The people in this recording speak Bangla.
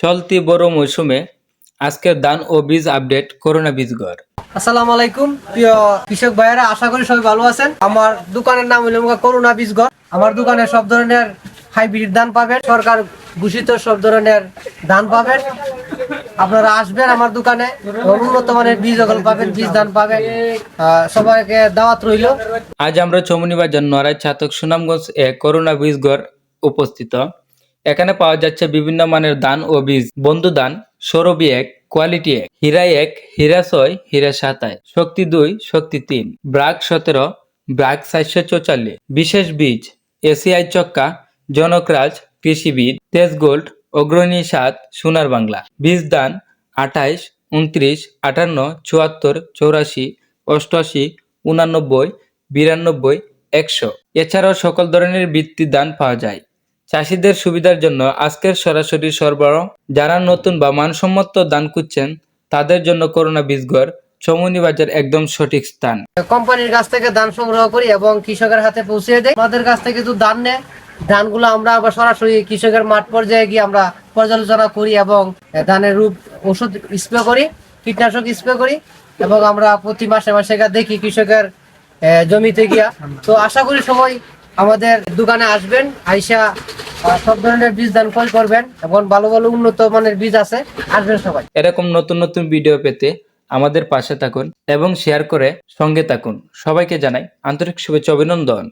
চলতি বড় মৌসুমে আজকের ধান ও বীজ আপডেট করোনা বীজ গড়। আসসালামু আলাইকুম প্রিয় কৃষক ভাইয়েরা আশা করি সবাই ভালো আছেন। আমার দোকানের নাম হলো করোনা করুণা বীজঘর আমার দোকানে সব ধরনের হাইব্রিড ধান পাবেন সরকার ঘোষিত সব ধরনের ধান পাবেন। আপনারা আসবেন আমার দোকানে উন্নত মানের বীজ ওগুলো পাবেন বীজ ধান পাবেন। সবাইকে দাওয়াত রইল। আজ আমরা চমুনি বাজার নড়াই ছাতক সুনামগঞ্জ এ করোনা বীজ গড় উপস্থিত। এখানে পাওয়া যাচ্ছে বিভিন্ন মানের দান ও বীজ। বন্ধু দান, সৌরভী এক, কোয়ালিটি এক হীরা এক, হীরা ছয়, হীরা সাতায় শক্তি দুই, শক্তি তিন। ব্রাক সতেরো ব্রাক চারশো চৌচাল্লিশ। বিশেষ বীজ, এসিআই চক্কা, জনকরাজ কৃষি বীজ তেজ গোল্ড, অগ্রণী সাত, সোনার বাংলা। বীজ দান, আঠাইশ, উনত্রিশ, আটান্ন, চুয়াত্তর, চৌরাশি, অষ্টআশি, উনানব্বই, বিরানব্বই, একশো। এছাড়াও সকল ধরনের বৃত্তি দান পাওয়া যায়। চাষিদের সুবিধার জন্য আজকের সরাসরি সরবরাহ। যারা নতুন বা মানসম্মত দান খুঁজছেন, তাদের জন্য করোনা বীজগড়, চমুনি বাজার একদম সঠিক স্থান। কোম্পানির কাছ থেকে ধান সংগ্রহ করি এবং কৃষকের হাতে পৌঁছে দেয় আমাদের কাছ থেকে কিন্তু ধান নেয়, ধানগুলো আমরা আবার সরাসরি কৃষকের মাঠ পর্যায়ে গিয়ে আমরা পর্যালোচনা করি এবং ধানের রূপ ওষুধ স্প্রে করি, কীটনাশক স্প্রে করি এবং আমরা প্রতি মাসে মাসে দেখি কৃষকের জমিতে গিয়া। তো আশা করি সবাই আমাদের দোকানে আসবেন, আইসা সব ধরনের বীজ দান ক্রয় করবেন এবং ভালো ভালো উন্নত মানের বীজ আছে, আসবেন সবাই। এরকম নতুন নতুন ভিডিও পেতে আমাদের পাশে থাকুন এবং শেয়ার করে সঙ্গে থাকুন। সবাইকে জানাই আন্তরিক শুভেচ্ছা, অভিনন্দন।